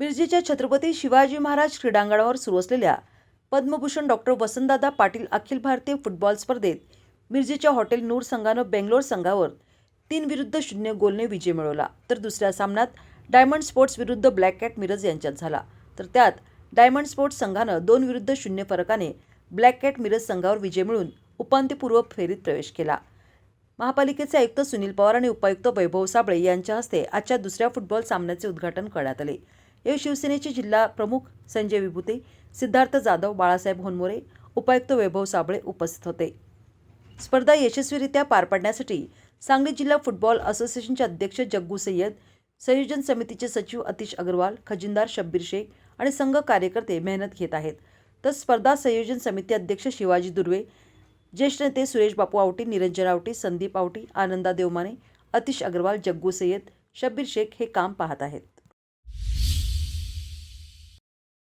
मिरजेच्या छत्रपती शिवाजी महाराज क्रीडांगणावर सुरू असलेल्या पद्मभूषण डॉक्टर वसंतदादा पाटील अखिल भारतीय फुटबॉल स्पर्धेत मिरजेच्या हॉटेल नूर संघानं बेंगलोर संघावर तीन विरुद्ध शून्य गोलने विजय मिळवला. तर दुसऱ्या सामन्यात डायमंड स्पोर्ट्स विरुद्ध ब्लॅक कॅट मिरज यांच्यात झाला. तर त्यात डायमंड स्पोर्ट्स संघानं दोन विरुद्ध शून्य फरकाने ब्लॅक कॅट मिरज संघावर विजय मिळवून उपांत्यपूर्व फेरीत प्रवेश केला. महापालिकेचे आयुक्त सुनील पवार आणि उपायुक्त वैभव साबळे यांच्या हस्ते आजच्या दुसऱ्या फुटबॉल सामन्याचे उद्घाटन करण्यात आले. यावेळी शिवसेनेचे जिल्हा प्रमुख संजय विभूते सिद्धार्थ जाधव बाळासाहेब होनमोरे उपायुक्त वैभव साबळे उपस्थित होते. स्पर्धा यशस्वीरित्या पार पाडण्यासाठी सांगली जिल्हा फुटबॉल असोसिएशनचे अध्यक्ष जग्गू सय्यद संयोजन समितीचे सचिव अतिश अग्रवाल खजिनदार शब्बीर शेख आणि संघ कार्यकर्ते मेहनत घेत आहेत. तर स्पर्धा संयोजन समिती अध्यक्ष शिवाजी दुर्वे ज्येष्ठ नेते सुरेश बापू आवटी निरंजन आवटी संदीप आवटी आनंदा देवमाने अतिश अग्रवाल जग्गू सय्यद शब्बीर शेख हे काम पाहत आहेत.